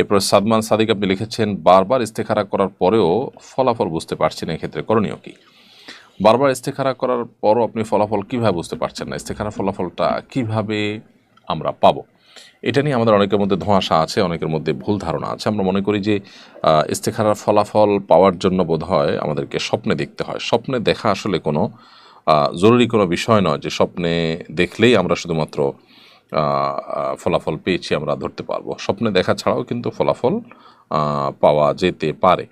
এরপর সাদমান সাদিক আপনি লিখেছেন, বারবার ইস্তেখারা করার পরেও ফলাফল বুঝতে পারছি না এক্ষেত্রে। করণীয় কি? বারবার ইস্তেখারা করার পরও আপনি ফলাফল কীভাবে বুঝতে পারছেন না? ইস্তেখারা ফলাফলটা কীভাবে আমরা পাবো? এটা নিয়ে আমাদের অনেকের মধ্যে ধোঁয়াশা আছে, অনেকের মধ্যে ভুল ধারণা আছে। আমরা মনে করি যে ইস্তেখারার ফলাফল পাওয়ার জন্য বোধ হয় আমাদেরকে স্বপ্নে দেখতে হয়। স্বপ্নে দেখা আসলে কোনো জরুরি কোনো বিষয় নয় যে স্বপ্নে দেখলেই আমরা শুধুমাত্র ফলাফল পেয়েছি আমরা, ধরতে পারব। স্বপ্নে দেখা ছাড়াও কিন্তু ফলাফল পাওয়া যেতে পারে।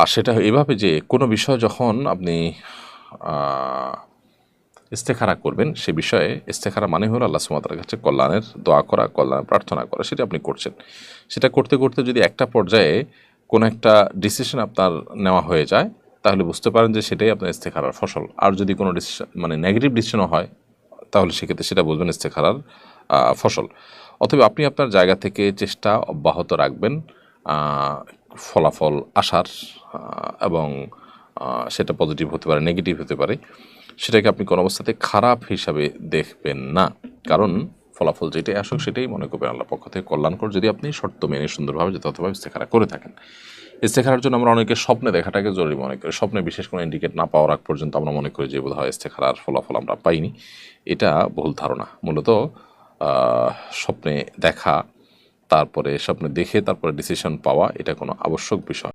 আর সেটা এভাবে যে কোনো বিষয় যখন আপনি ইস্তেখারা করবেন, সে বিষয়ে ইস্তেখারা মানে হলো আল্লাহ সুমাতার কাছে কল্যাণের দোয়া করা, কল্যাণের প্রার্থনা করা, সেটা আপনি করছেন। সেটা করতে করতে যদি একটা পর্যায়ে কোনো একটা ডিসিশন আপনার নেওয়া হয়ে যায়, তাহলে বুঝতে পারেন যে সেটাই আপনার ইস্তেখারার ফসল। আর যদি কোনো ডিসিশন মানে নেগেটিভ ডিসিশনও হয় তাহলে সেক্ষেত্রে সেটা বুঝবেন ইস্তেখারার ফসল। অথবা আপনি আপনার জায়গা থেকে চেষ্টা অব্যাহত রাখবেন ফলাফল আসার এবং সেটা পজিটিভ হতে পারে নেগেটিভ হতে পারে, সেটাকে আপনি কোনো অবস্থাতে খারাপ হিসাবে দেখবেন না। কারণ ফলাফল যেটাই আসুক সেটাই মনে করবেন আল্লাহ পক্ষ থেকে কল্যাণকর। যদি আপনি শর্ত মেনে সুন্দরভাবে, যথাযথভাবে ইস্তেখারা করে থাকেন ইস্তেখারার জন্য আমরা অনেকে স্বপ্নে দেখাটাকে জরুরি মনে করি। স্বপ্নে বিশেষ কোনো ইন্ডিকেট না পাওয়ার আগ পর্যন্ত আমরা মনে করি যে বোধ হয় ইস্তেখারার ফলাফল আমরা পাইনি। এটা ভুল ধারণা। মূলত স্বপ্নে দেখা, তারপরে স্বপ্নে দেখে, তারপরে ডিসিশন পাওয়া, এটা কোনো আবশ্যক বিষয়।